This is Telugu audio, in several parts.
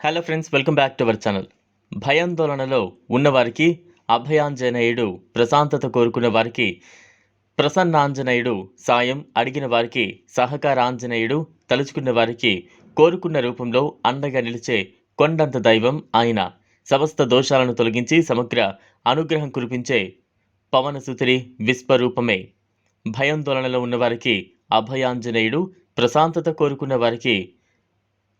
Hello friends welcome back to our channel భయాందోళనలో ఉన్నవారికి అభయాంజనేయుడు ప్రశాంతత కోరుకున్న వారికి ప్రసన్నాంజనేయుడు సాయం అడిగిన వారికి సహకారాంజనేయుడు తలుచుకున్న వారికి కోరుకున్న రూపంలో అండగా నిలిచే కొండంత దైవం ఆయన. సమస్త దోషాలను తొలగించి సమగ్ర అనుగ్రహం కురిపించే పవనసుతుడి విశ్వరూపమే. భయాందోళనలో ఉన్నవారికి అభయాంజనేయుడు ప్రశాంతత కోరుకున్న వారికి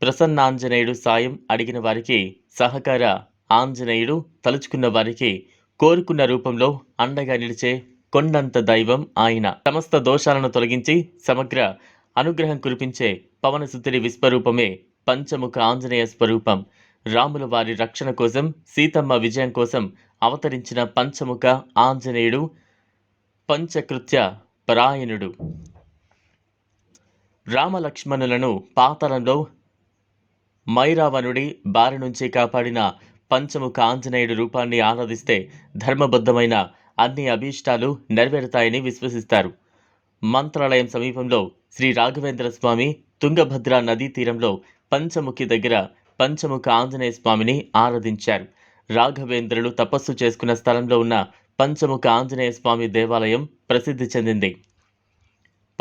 ప్రసన్నాంజనేయుడు సాయం అడిగిన వారికి సహకార ఆంజనేయుడు తలుచుకున్న వారికి కోరుకున్న రూపంలో అండగా నిలిచే కొండంత దైవం ఆయన. సమస్త దోషాలను తొలగించి సమగ్ర అనుగ్రహం కురిపించే పవనసుతుడి విశ్వరూపమే పంచముఖ ఆంజనేయ స్వరూపం. రాముల వారి రక్షణ కోసం సీతమ్మ విజయం కోసం అవతరించిన పంచముఖ ఆంజనేయుడు పంచకృత్య పరాయణుడు. రామలక్ష్మణులను పాతాళంలో మైరావణుడి బారి నుంచి కాపాడిన పంచముఖ ఆంజనేయుడి రూపాన్ని ఆరాధిస్తే ధర్మబద్ధమైన అన్ని అభీష్టాలు నెరవేరుతాయని విశ్వసిస్తారు. మంత్రాలయం సమీపంలో శ్రీ రాఘవేంద్ర స్వామి తుంగభద్ర నదీ తీరంలో పంచముఖి దగ్గర పంచముఖ ఆంజనేయ స్వామిని ఆరాధించారు. రాఘవేంద్రులు తపస్సు చేసుకున్న స్థలంలో ఉన్న పంచముఖ ఆంజనేయ స్వామి దేవాలయం ప్రసిద్ధి చెందింది.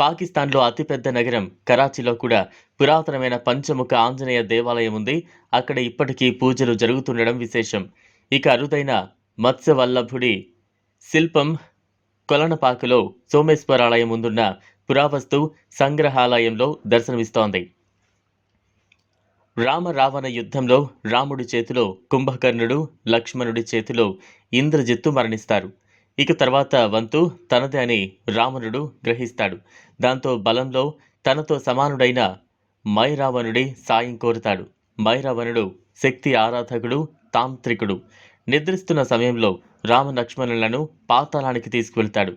పాకిస్తాన్లో అతిపెద్ద నగరం కరాచీలో కూడా పురాతనమైన పంచముఖ ఆంజనేయ దేవాలయం ఉంది. అక్కడ ఇప్పటికీ పూజలు జరుగుతుండడం విశేషం. ఇక అరుదైన మత్స్యవల్లభుడి శిల్పం కొలనపాకలో సోమేశ్వరాలయం ముందున్న పురావస్తు సంగ్రహాలయంలో దర్శనమిస్తోంది. రామ రావణ యుద్ధంలో రాముడి చేతిలో కుంభకర్ణుడు లక్ష్మణుడి చేతిలో ఇంద్రజిత్తు మరణిస్తారు. ఇక తర్వాత వంతు తనదే అని రావణుడు గ్రహిస్తాడు. దాంతో బలంలో తనతో సమానుడైన మైరావణుడి సాయం కోరుతాడు. మైరావణుడు శక్తి ఆరాధకుడు తాంత్రికుడు. నిద్రిస్తున్న సమయంలో రామ లక్ష్మణులను పాతాళానికి తీసుకువెళ్తాడు.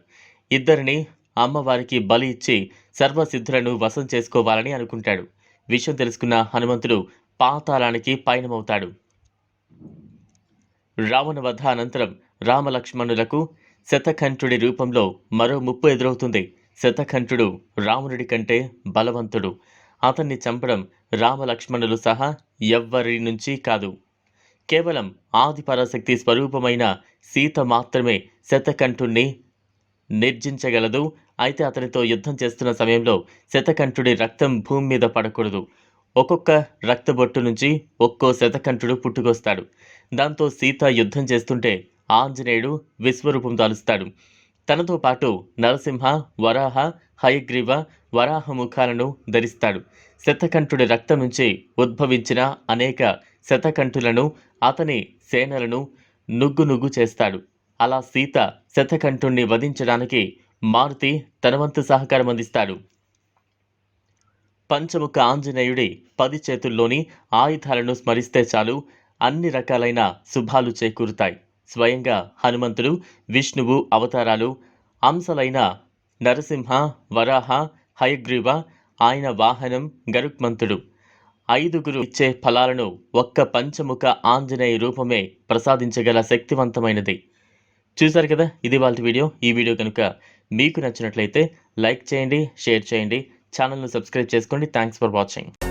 ఇద్దరిని అమ్మవారికి బలి ఇచ్చి సర్వసిద్ధులను వశం చేసుకోవాలని అనుకుంటాడు. విషయం తెలుసుకున్న హనుమంతుడు పాతాళానికి పయనమవుతాడు. రావణ వధ అనంతరం రామలక్ష్మణులకు శతకంఠుడి రూపంలో మరో ముప్పు ఎదురవుతుంది. శతకంఠుడు రావణుడి కంటే బలవంతుడు. అతన్ని చంపడం రామలక్ష్మణులు సహా ఎవ్వరి నుంచి కాదు. కేవలం ఆదిపరాశక్తి స్వరూపమైన సీత మాత్రమే శతకంఠుణ్ణి నిర్జించగలదు. అయితే అతనితో యుద్ధం చేస్తున్న సమయంలో శతకంఠుడి రక్తం భూమి మీద పడకూడదు. ఒక్కొక్క రక్తబొట్టు నుంచి ఒక్కో శతకంఠుడు పుట్టుకొస్తాడు. దాంతో సీత యుద్ధం చేస్తుంటే ఆంజనేయుడు విశ్వరూపం దాలుస్తాడు. తనతో పాటు నరసింహ వరాహ హయగ్రీవ వరాహ ముఖాలను ధరిస్తాడు. శతకంఠుడి రక్తం నుంచి ఉద్భవించిన అనేక శతకంఠులను అతని సేనలను నుగ్గు నుగ్గు చేస్తాడు. అలా సీత శతకంఠుణ్ణి వధించడానికి మారుతి తనవంతు సహకారం అందిస్తాడు. పంచముఖ ఆంజనేయుడి పది చేతుల్లోని ఆయుధాలను స్మరిస్తే చాలు అన్ని రకాలైన శుభాలు చేకూరుతాయి. స్వయంగా హనుమంతుడు విష్ణువు అవతారాలు అంశలైన నరసింహ వరాహ హయగ్రీవ ఆయన వాహనం గరుక్మంతుడు ఐదుగురు ఇచ్చే ఫలాలను ఒక్క పంచముఖ ఆంజనేయ రూపమే ప్రసాదించగల శక్తివంతమైనది. చూశారు కదా ఇది వాళ్ళ వీడియో. ఈ వీడియో కనుక మీకు నచ్చినట్లయితే లైక్ చేయండి షేర్ చేయండి ఛానల్ను సబ్స్క్రైబ్ చేసుకోండి. Thanks for watching